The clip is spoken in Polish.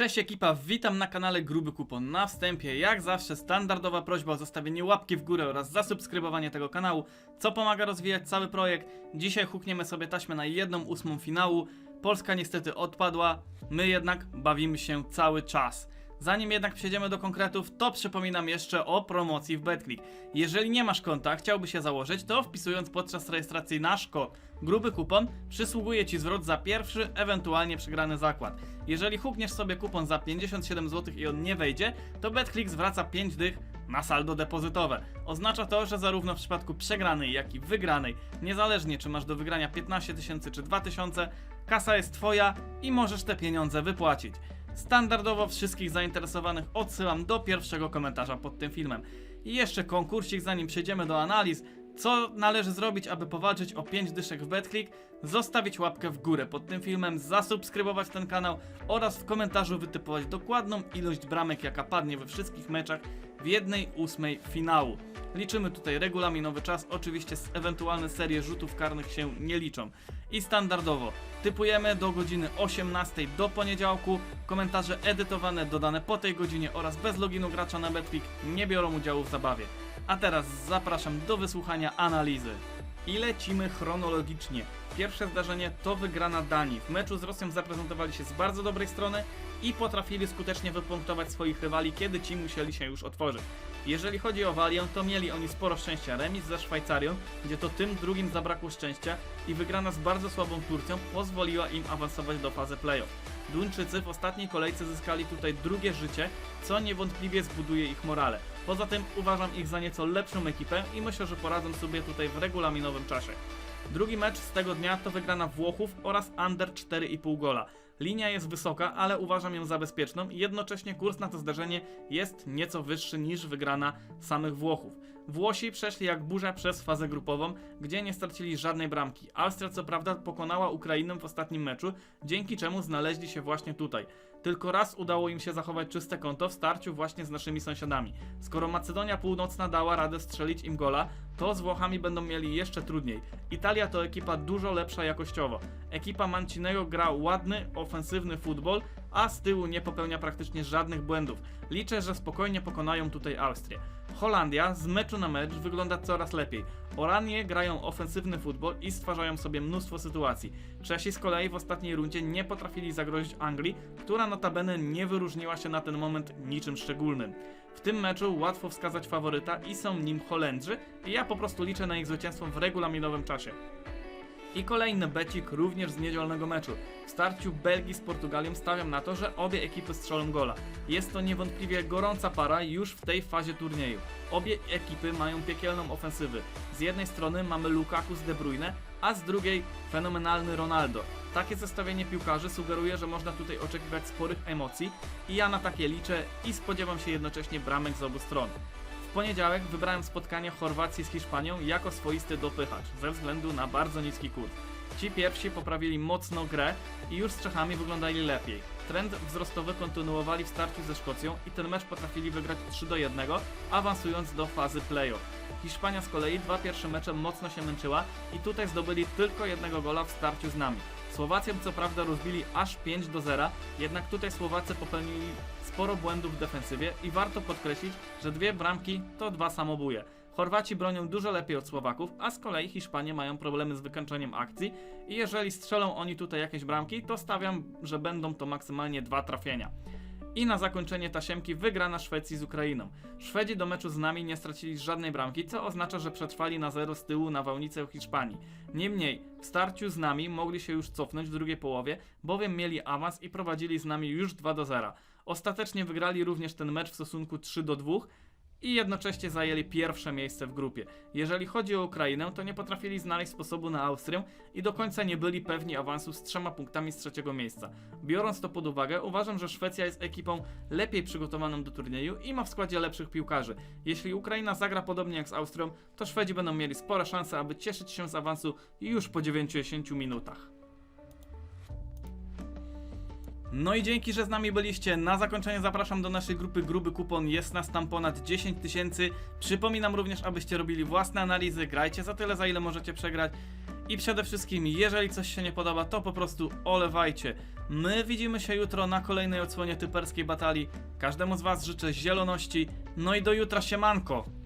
Cześć ekipa, witam na kanale Gruby Kupon. Na wstępie, jak zawsze, standardowa prośba o zostawienie łapki w górę oraz zasubskrybowanie tego kanału, co pomaga rozwijać cały projekt. Dzisiaj hukniemy sobie taśmę na jedną ósmą finału. Polska niestety odpadła, my jednak bawimy się cały czas. Zanim jednak przejdziemy do konkretów, to przypominam jeszcze o promocji w BetClick. Jeżeli nie masz konta, chciałby się założyć, to wpisując podczas rejestracji nasz kod gruby kupon, przysługuje Ci zwrot za pierwszy, ewentualnie przegrany zakład. Jeżeli hukniesz sobie kupon za 57 zł i on nie wejdzie, to BetClick zwraca 5 dych na saldo depozytowe. Oznacza to, że zarówno w przypadku przegranej, jak i wygranej, niezależnie czy masz do wygrania 15 tysięcy czy 2000, kasa jest Twoja i możesz te pieniądze wypłacić. Standardowo wszystkich zainteresowanych odsyłam do pierwszego komentarza pod tym filmem. I jeszcze konkursik, zanim przejdziemy do analiz. Co należy zrobić, aby powalczyć o 5 dyszek w BetClick? Zostawić łapkę w górę pod tym filmem, zasubskrybować ten kanał oraz w komentarzu wytypować dokładną ilość bramek, jaka padnie we wszystkich meczach w jednej ósmej finału. Liczymy tutaj regulaminowy czas, oczywiście z ewentualne serie rzutów karnych się nie liczą. I standardowo typujemy do godziny 18 do poniedziałku. Komentarze edytowane, dodane po tej godzinie oraz bez loginu gracza na BetClick nie biorą udziału w zabawie. A teraz zapraszam do wysłuchania analizy. I lecimy chronologicznie. Pierwsze zdarzenie to wygrana Danii. W meczu z Rosją zaprezentowali się z bardzo dobrej strony i potrafili skutecznie wypunktować swoich rywali, kiedy ci musieli się już otworzyć. Jeżeli chodzi o Walię, to mieli oni sporo szczęścia. Remis ze Szwajcarią, gdzie to tym drugim zabrakło szczęścia i wygrana z bardzo słabą Turcją pozwoliła im awansować do fazy playoff. Duńczycy w ostatniej kolejce zyskali tutaj drugie życie, co niewątpliwie zbuduje ich morale. Poza tym uważam ich za nieco lepszą ekipę i myślę, że poradzą sobie tutaj w regulaminowym czasie. Drugi mecz z tego dnia to wygrana Włochów oraz under 4,5 gola. Linia jest wysoka, ale uważam ją za bezpieczną i jednocześnie kurs na to zdarzenie jest nieco wyższy niż wygrana samych Włochów. Włosi przeszli jak burza przez fazę grupową, gdzie nie stracili żadnej bramki. Austria co prawda pokonała Ukrainę w ostatnim meczu, dzięki czemu znaleźli się właśnie tutaj. Tylko raz udało im się zachować czyste konto w starciu właśnie z naszymi sąsiadami. Skoro Macedonia Północna dała radę strzelić im gola, to z Włochami będą mieli jeszcze trudniej. Italia to ekipa dużo lepsza jakościowo. Ekipa Mancinego gra ładny, ofensywny futbol, a z tyłu nie popełnia praktycznie żadnych błędów. Liczę, że spokojnie pokonają tutaj Austrię. Holandia z meczu na mecz wygląda coraz lepiej. Oranie grają ofensywny futbol i stwarzają sobie mnóstwo sytuacji. Czesi z kolei w ostatniej rundzie nie potrafili zagrozić Anglii, która notabene nie wyróżniła się na ten moment niczym szczególnym. W tym meczu łatwo wskazać faworyta i są nim Holendrzy i ja po prostu liczę na ich zwycięstwo w regulaminowym czasie. I kolejny becik również z niedzielnego meczu. W starciu Belgii z Portugalią stawiam na to, że obie ekipy strzelą gola. Jest to niewątpliwie gorąca para już w tej fazie turnieju. Obie ekipy mają piekielną ofensywy. Z jednej strony mamy Lukaku z De Bruyne, a z drugiej fenomenalny Ronaldo. Takie zestawienie piłkarzy sugeruje, że można tutaj oczekiwać sporych emocji i ja na takie liczę i spodziewam się jednocześnie bramek z obu stron. W poniedziałek wybrałem spotkanie Chorwacji z Hiszpanią jako swoisty dopychacz, ze względu na bardzo niski kurs. Ci pierwsi poprawili mocno grę i już z Czechami wyglądali lepiej. Trend wzrostowy kontynuowali w starciu ze Szkocją i ten mecz potrafili wygrać 3 do 1, awansując do fazy playoff. Hiszpania z kolei dwa pierwsze mecze mocno się męczyła i tutaj zdobyli tylko jednego gola w starciu z nami. Słowacją co prawda rozbili aż 5 do 0, jednak tutaj Słowacy popełnili sporo błędów w defensywie i warto podkreślić, że dwie bramki to dwa samobóje. Chorwaci bronią dużo lepiej od Słowaków, a z kolei Hiszpanie mają problemy z wykończeniem akcji i jeżeli strzelą oni tutaj jakieś bramki, to stawiam, że będą to maksymalnie dwa trafienia. I na zakończenie tasiemki wygrana Szwecji z Ukrainą. Szwedzi do meczu z nami nie stracili żadnej bramki, co oznacza, że przetrwali na zero z tyłu na wałnicę Hiszpanii. Niemniej, w starciu z nami mogli się już cofnąć w drugiej połowie, bowiem mieli awans i prowadzili z nami już 2 do 0. Ostatecznie wygrali również ten mecz w stosunku 3 do 2 i jednocześnie zajęli pierwsze miejsce w grupie. Jeżeli chodzi o Ukrainę, to nie potrafili znaleźć sposobu na Austrię i do końca nie byli pewni awansu z trzema punktami z trzeciego miejsca. Biorąc to pod uwagę, uważam, że Szwecja jest ekipą lepiej przygotowaną do turnieju i ma w składzie lepszych piłkarzy. Jeśli Ukraina zagra podobnie jak z Austrią, to Szwedzi będą mieli spore szanse, aby cieszyć się z awansu już po 90 minutach. No i dzięki, że z nami byliście. Na zakończenie zapraszam do naszej grupy Gruby Kupon. Jest nas tam ponad 10 tysięcy. Przypominam również, abyście robili własne analizy. Grajcie za tyle, za ile możecie przegrać. I przede wszystkim, jeżeli coś się nie podoba, to po prostu olewajcie. My widzimy się jutro na kolejnej odsłonie typerskiej batalii. Każdemu z Was życzę zieloności. No i do jutra siemanko!